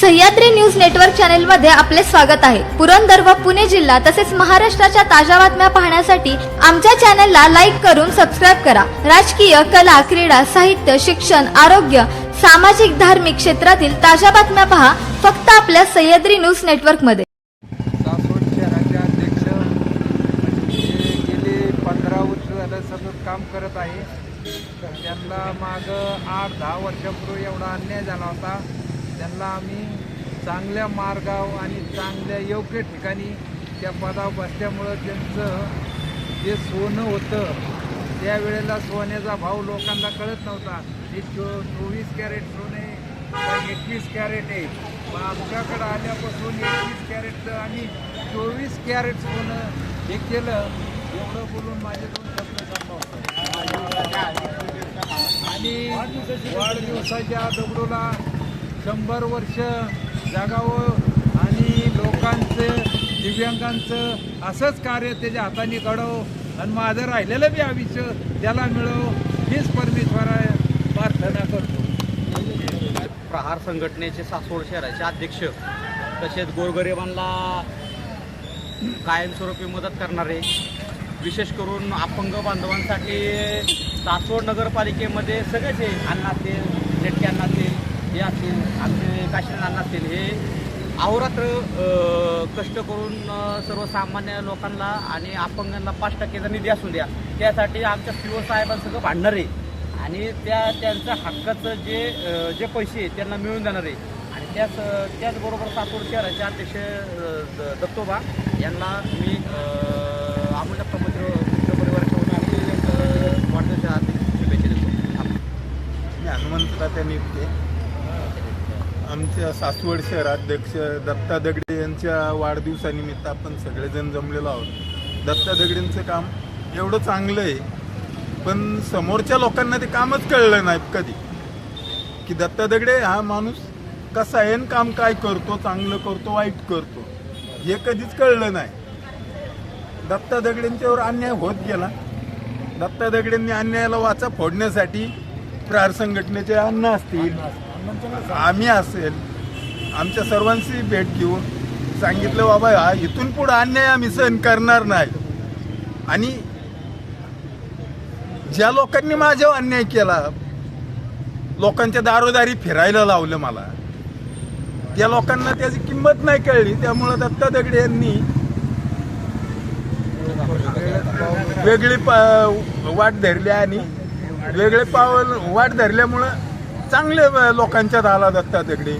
Sahyadri news network चॅनलमध्ये आपले स्वागत आहे. पुरंदर व पुणे जिल्हा तसेच महाराष्ट्राच्या ताज्या बातम्या पाहण्यासाठी आमच्या चॅनलला लाईक करून सबस्क्राईब करा. राजकीय कला क्रीडा साहित्य शिक्षण आरोग्य सामाजिक धार्मिक क्षेत्रातील ताज्या बातम्या पहा फक्त आपल्या सह्याद्री न्यूज नेटवर्कमध्ये म्हणजे काम करत आहे. त्यांना मागं आठ दहा वर्षापूर्वी एवढा अन्याय झाला होता. त्यांना आम्ही चांगल्या मार्गावर आणि चांगल्या योग्य ठिकाणी त्या पदावर बसल्यामुळं त्यांचं जे सोनं होतं त्यावेळेला सोन्याचा भाव लोकांना कळत नव्हता. हे चो चोवीस कॅरेट सोने एकवीस कॅरेट आहे? मग आमच्याकडं आल्यापासून एकवीस कॅरेटचं आणि चोवीस कॅरेट सोनं हे केलं एवढं बोलून माझे दोन शब्द संपवतो. आणि वाढदिवसाच्या दगडूला शंभर वर्ष जगावं आणि लोकांचं दिव्यांगांचं असंच कार्य त्याच्या हाताने घडव आणि माझं राहिलेलं बी आयुष्य त्याला मिळव हीच परमेश्वरा प्रार्थना करतो. प्रहार संघटनेचे सासवड शहराचे अध्यक्ष तसेच गोरगरिबांना कायमस्वरूपी मदत करणारे विशेष करून अपंग बांधवांसाठी सासवड नगरपालिकेमध्ये सगळेच आहे अण्णा असतील जेटके हे असतील आमचे काशीनाथ असतील हे अहोरात्र कष्ट करून सर्वसामान्य लोकांना आणि अपंगांना पाच टक्केचा निधी असू द्या. त्यासाठी आमच्या पी ओ साहेबांसगळं भांडणार आहे. आणि त्या त्यांच्या हक्काचं जे जे पैसे आहे त्यांना मिळून जाणार आहे. आणि त्याच त्याचबरोबर सातूर शहराचे अध्यक्ष द- दत्तोबा यांना मी अ, अमूल्य प्रमुख परिवाराच्या वतीने वाढदिवसाच्या शुभेच्छा देतो. मी हनुमंत नियुक्ते आमच्या सासवड शहराध्यक्ष दत्ता दगडे यांच्या वाढदिवसानिमित्त आपण सगळेजण जमलेलो आहोत. दत्ता दगडेंचं काम एवढं चांगलं आहे पण समोरच्या लोकांना ते कामच कळलं नाही कधी. की दत्ता दगडे हा माणूस कसा आहे काम काय करतो चांगलं करतो वाईट करतो हे कधीच कळलं नाही. दत्ता दगडेंच्यावर अन्याय होत गेला. दत्ता दगडेंनी अन्यायाला वाचा फोडण्यासाठी प्रहार संघटनेचे अन्न असतील आम्ही असेल आमच्या सर्वांशी भेट घेऊन सांगितलं बाबा हा इथून पुढे अन्याय आम्ही सहन करणार नाही. आणि ज्या लोकांनी माझ्यावर अन्याय केला लोकांच्या दारोदारी फिरायला लावलं मला. त्या लोकांना त्याची किंमत नाही कळली त्यामुळं दत्ता दगडे यांनी वेगळी पा- वाट धरली आणि वेगळे पावल वाट धरल्यामुळं चांगले लोकांच्या आला दत्ता दगडे.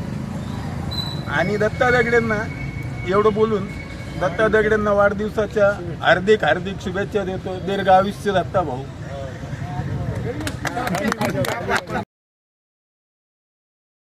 आणि दत्ता दगडेंना एवढं बोलून दत्ता दगडेंना वाढदिवसाच्या हार्दिक हार्दिक शुभेच्छा देतो. दीर्घ आयुष्य दत्ता भाऊ.